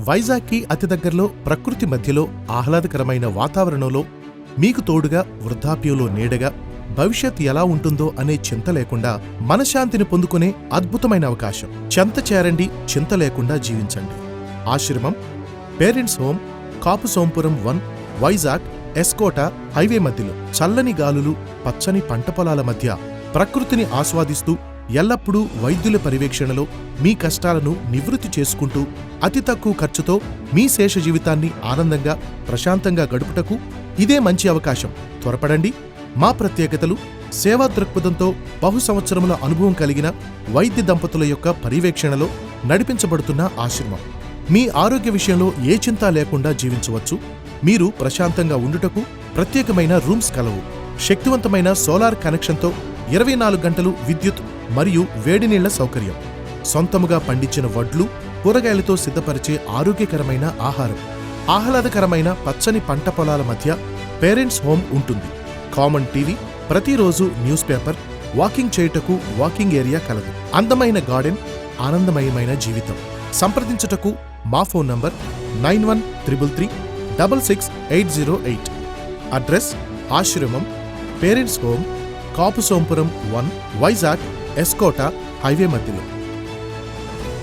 వైజాగ్కి అతి దగ్గరలో ప్రకృతి మధ్యలో ఆహ్లాదకరమైన వాతావరణంలో మీకు తోడుగా వృద్ధాప్యంలో నీడగా భవిష్యత్ ఎలా ఉంటుందో అనే చింత లేకుండా మనశ్శాంతిని పొందుకునే అద్భుతమైన అవకాశం. చెంత చేరండి చింత లేకుండా జీవించండి. ఆశ్రమం parents home Kapu Sompuram one Vizag SKota highway మధ్యలో. చల్లని గాలులు పచ్చని పంట పొలాల మధ్య ప్రకృతిని ఆస్వాదిస్తూ ఎల్లప్పుడూ వైద్యుల పర్యవేక్షణలో మీ కష్టాలను నివృత్తి చేసుకుంటూ అతి తక్కువ ఖర్చుతో మీ శేష జీవితాన్ని ఆనందంగా ప్రశాంతంగా గడుపుటకు ఇదే మంచి అవకాశం. త్వరపడండి. మా ప్రత్యేకతలు సేవా దృక్పథంతో బహు సంవత్సరముల అనుభవం కలిగిన వైద్య దంపతుల యొక్క పర్యవేక్షణలో నడిపించబడుతున్న ఆశ్రమం. మీ ఆరోగ్య విషయంలో ఏ చింత లేకుండా జీవించవచ్చు. మీరు ప్రశాంతంగా ఉండుటకు ప్రత్యేకమైన రూమ్స్ కలవు. శక్తివంతమైన సోలార్ కనెక్షన్తో ఇరవై నాలుగు గంటలు విద్యుత్ మరియు వేడి నీళ్ళ సౌకర్యం. సొంతముగా పండించిన వడ్లు కూరగాయలతో సిద్ధపరిచే ఆరోగ్యకరమైన ఆహారం. ఆహ్లాదకరమైన పచ్చని పంట పొలాల మధ్య పేరెంట్స్ హోమ్ ఉంటుంది. కామన్ టీవీ ప్రతిరోజు న్యూస్ పేపర్ వాకింగ్ చేయుటకు వాకింగ్ ఏరియా కలదు. అందమైన గార్డెన్ ఆనందమయమైన జీవితం. సంప్రదించుటకు మా phone number nine one triple three double six eight zero eight. Address ఆశ్రమం parents home Kapu Sompuram one Vizag SKota highway మధ్యలో.